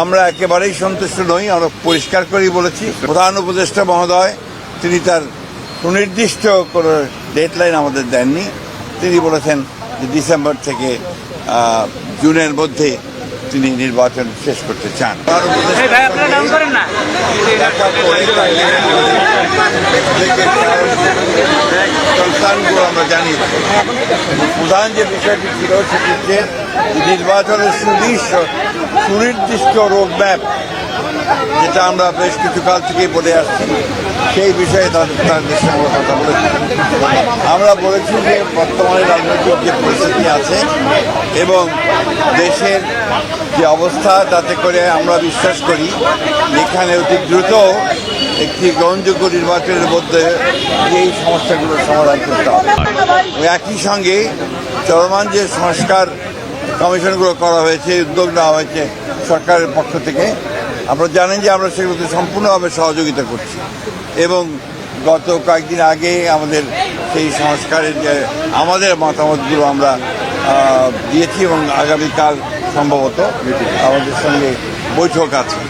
আমরা একেবারেই সন্তুষ্ট নই, আমরা পরিষ্কার করেই বলেছি। প্রধান উপদেষ্টা মহোদয়, তিনি তার সুনির্দিষ্ট কোনো ডেডলাইন আমাদের দেননি। তিনি বলেছেন যে ডিসেম্বর থেকে জুনের মধ্যে তিনি নির্বাচন শেষ করতে চান। দেখা আমরা জানি প্রধান যে বিষয়টি ছিল সেটি হচ্ছে নির্বাচনের সুনির্দিষ্ট সুনির্দিষ্ট রোডম্যাপ যেটা আমরা বেশ কিছু কাল থেকেই বলে আসছি, সেই বিষয়ে তাদের সঙ্গে কথা বলেছি। আমরা বলেছি যে বর্তমানে রাজনৈতিক যে পরিস্থিতি আছে এবং দেশের যে অবস্থা, তাতে করে আমরা বিশ্বাস করি এখানে অতি দ্রুত একটি গ্রহণযোগ্য নির্বাচনের মধ্যে এই সমস্যাগুলোর সমাধান করতে হবে। একই সঙ্গে চলমান যে সংস্কার কমিশনগুলো করা হয়েছে, উদ্যোগ নেওয়া হয়েছে সরকারের পক্ষ থেকে আপনারা জানেন যে আমরা সেগুলোতে সম্পূর্ণভাবে সহযোগিতা করছি। এবং গত কয়েকদিন আগে আমাদের সেই সংস্কারের যে আমাদের মতামতগুলো আমরা দিয়েছি এবং আগামীকাল সম্ভবত আমাদের সঙ্গে বৈঠক আছে।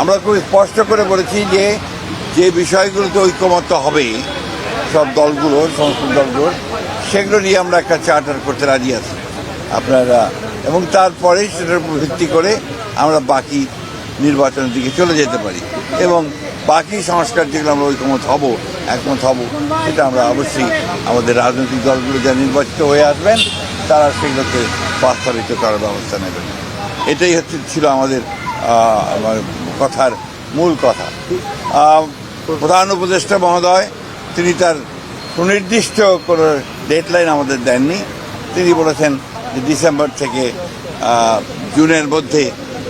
আমরা খুব স্পষ্ট করে বলেছি যে যে বিষয়গুলোতে ঐক্যমত্য হবে সব দলগুলো সংস্কৃত দলগুলোর, সেগুলো নিয়ে আমরা একটা চার্টার করতে রাজি আছি। আপনারা, এবং তারপরে সেটার উপর ভিত্তি করে আমরা বাকি নির্বাচনের দিকে চলে যেতে পারি। এবং বাকি সংস্কার যেগুলো আমরা ঐকমত হব, একমত হব, সেটা আমরা অবশ্যই আমাদের রাজনৈতিক দলগুলো যা নির্বাচিত হয়ে আসবেন, তারা সেগুলোকে বাস্তবিত করার ব্যবস্থা নেবেন। এটাই হচ্ছে ছিল আমাদের কথার মূল কথা। প্রধান উপদেষ্টা মহোদয়, তিনি তার সুনির্দিষ্ট কোনো ডেডলাইন আমাদের দেননি। তিনি বলেছেন যে ডিসেম্বর থেকে জুনের মধ্যে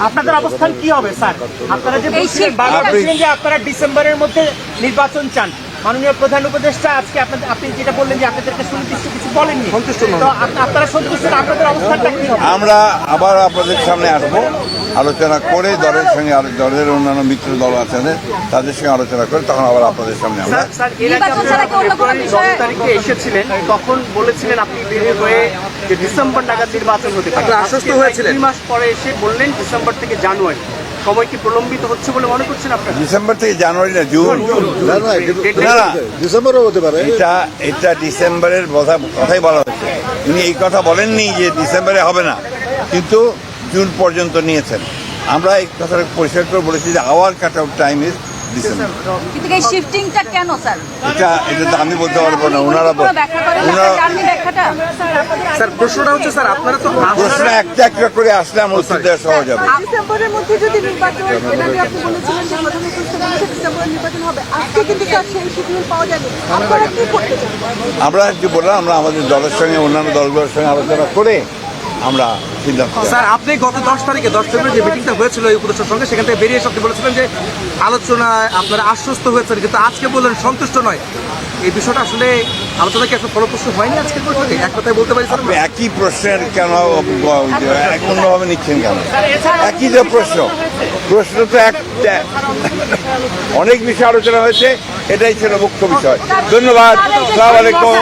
আপনাদের অবস্থান কি হবে স্যার? আপনারা যে বলছিলেন বলছিলেন যে আপনারা ডিসেম্বরের মধ্যে নির্বাচন চান। মাননীয় প্রধান উপদেষ্টা আজকে আপনাদের আপনি যেটা বললেন যে আপনাদেরকে সুনির্দিষ্ট কিছু বলেননি। সন্তুষ্ট তো আপনারা সন্তুষ্ট আপনাদের অবস্থানটা কি হবে? আমরা আবার আপনাদের সামনে আসব আলোচনা করে দলের সঙ্গে দলের অন্যান্য মিত্র দল আছেন তাদের সঙ্গে আলোচনা করে তখন আবার আপনাদের সামনে আমরা এসেছিলেন তখন বলেছিলেন আপনি বেরিয়ে হয়ে যে ডিসেম্বর নাগাদ নির্বাচন হতে পারে। আশ্বস্ত আজকে হয়েছিলেন? দুই মাস পরে এসে বললেন ডিসেম্বর থেকে জানুয়ারি। সময় কি প্রলম্বিত হচ্ছে বলে মনে করছেন আপনারা? ডিসেম্বর থেকে জানুয়ারি না জুন। না না ডিসেম্বরও হতে পারে। এটা এটা ডিসেম্বরের কথা কথাই বলা হচ্ছে উনি এই কথা বলেননি যে ডিসেম্বরে হবে না। কিন্তু জুন পর্যন্ত নিয়েছেন। আমরা এই কথাটা পরিষ্কার করে বলেছি যে our cut out time is December কিন্তু এই শিফটিংটা কেন স্যার এটা এটা তো আমি বলতে পারব না ওনারা বল- ওনারা ব্যাখ্যাটা। স্যার প্রশ্নটা হচ্ছে স্যার আপনারা তো প্রশ্ন একটা একটা করে আসলে আমার উত্তর দেওয়া সহজ হবে। ডিসেম্বরের মধ্যে যদি নির্বাচন আপনি বলেছিলেন যে প্রধান উপদেষ্টা নির্বাচন হবে। আজকে কিন্তু তার সেই শিডিউল পাওয়া যায়নি। আপনারা কি করতে চান? আমরা যে বললাম আমরা আমাদের দলের সঙ্গে অন্যান্য দলগুলোর সঙ্গে আলোচনা করে আমরা সিদ্ধান্ত স্যার আপনি গত দশ তারিখে দশ ফেব্রুয়ারি যে মিটিংটা হয়েছিল এই উপদেষ্টার সঙ্গে সেখান থেকে বেরিয়ে আপনি বলেছিলেন যে আলোচনায় আপনারা আশ্বস্ত হয়েছেন কিন্তু আজকে বললেন সন্তুষ্ট নয়। এই বিষয়টা আসলে আলোচনা কি আসলে ফলপ্রসূ হয়নি আজকে বৈঠকে? এক কথায় বলতে পারি স্যার একই প্রশ্নের কেন এক অন্যভাবে নিচ্ছেন কেন? একই যে প্রশ্ন। প্রশ্ন তো এক অনেক বিষয় আলোচনা হয়েছে এটাই ছিল মুখ্য বিষয়। ধন্যবাদ সালাম আলাইকুম।